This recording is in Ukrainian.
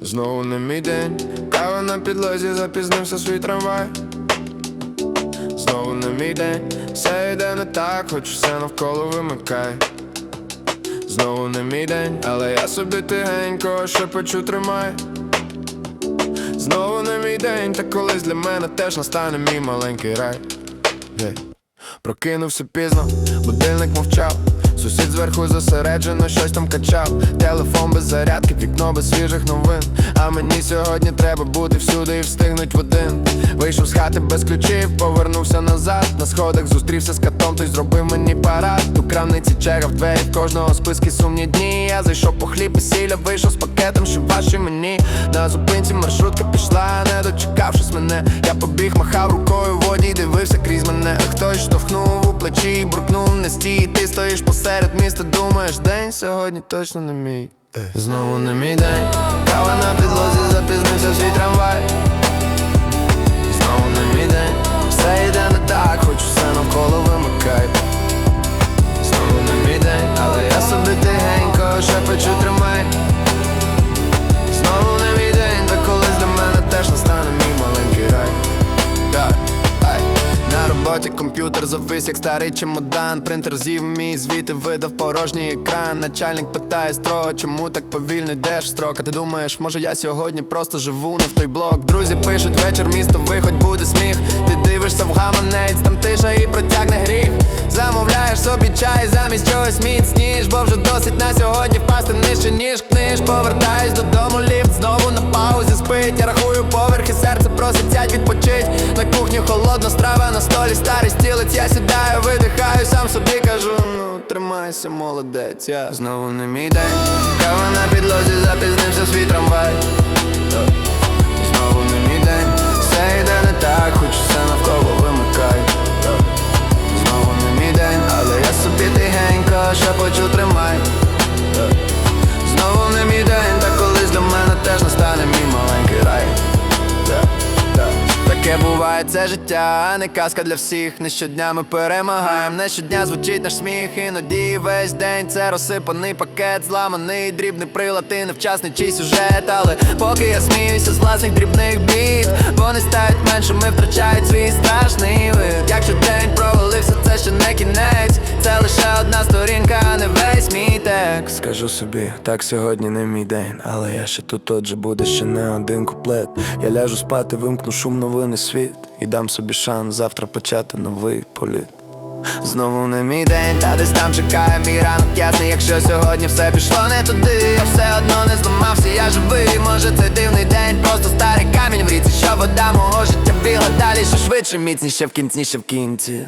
Знову не мій день, кава на підлозі, запізнився свій трамвай. Знову не мій день, все йде не так, хоч все навколо вимикай. Знову не мій день, але я собі тихенько шепочу тримай. Знову не мій день, та колись для мене теж настане мій маленький рай. Прокинувся пізно, будильник мовчав. Сусід зверху зосереджено щось там качав. Телефон без зарядки, вікно без свіжих новин. А мені сьогодні треба бути всюди і встигнуть в один. Вийшов з хати без ключів, повернувся назад. На сходах зустрівся з катом, той зробив мені парад. Крамниці чекав двері, в кожного списки сумні дні. Я зайшов по хліб і сілля, вийшов з пакетом, що ваші мені. На зупинці маршрутка пішла, не дочекавшись мене. Я побіг, махав рукою водій, дивився крізь мене. А хтось штовхнув у плечі, буркнув не стій. Ти стоїш посеред міста, думаєш, день сьогодні точно не мій. Знову не мій день. Роботі комп'ютер завис, як старий чемодан. Принтер з'їв мій звіт видав порожній екран. Начальник питає строго, чому так повільно йдеш в строк. А ти думаєш, може я сьогодні просто живу не в той блок. Друзі пишуть вечір, місто виходь, буде сміх. Ти дивишся в гаманець, там тиша і протягне гріх. Замовляєш собі чай, замість чогось міцніш, бо вже досить на сьогодні впасти нижче, ніж книж. Повертаюсь додому, ліфт знову на паузі спить. Я рахую поверхи, серце просить сядь відпочить. На страва, на столі старий стілець. Я сідаю, видихаю, сам собі кажу, ну тримайся, молодець. Я знову не мій день. Кава на підлозі запізнився свій трамвай. Буває це життя, а не казка для всіх. Не щодня ми перемагаємо, не щодня звучить наш сміх. Іноді весь день це розсипаний пакет, зламаний, дрібний прилад і невчасний чий сюжет. Але поки я сміюся з власних дрібних бід, вони стають меншими, втрачають свій страшний вид. Якщо день провалився, це ще не кінець, це лише одна сторінка, а не весь мій текст. Скажу собі, так сьогодні не мій день, але я ще тут, отже буде ще не один куплет. Я ляжу спати, вимкну шум новини світ і дам собі шанс завтра почати новий політ. Знову не мій день, та десь там чекає мій ранок ясний Якщо сьогодні все пішло не туди, я все одно не зламався, я живий, може це дивний день, просто старий камінь в ріці, що вода мого життя біла далі, що швидше, міцніше в кінці, в кінці.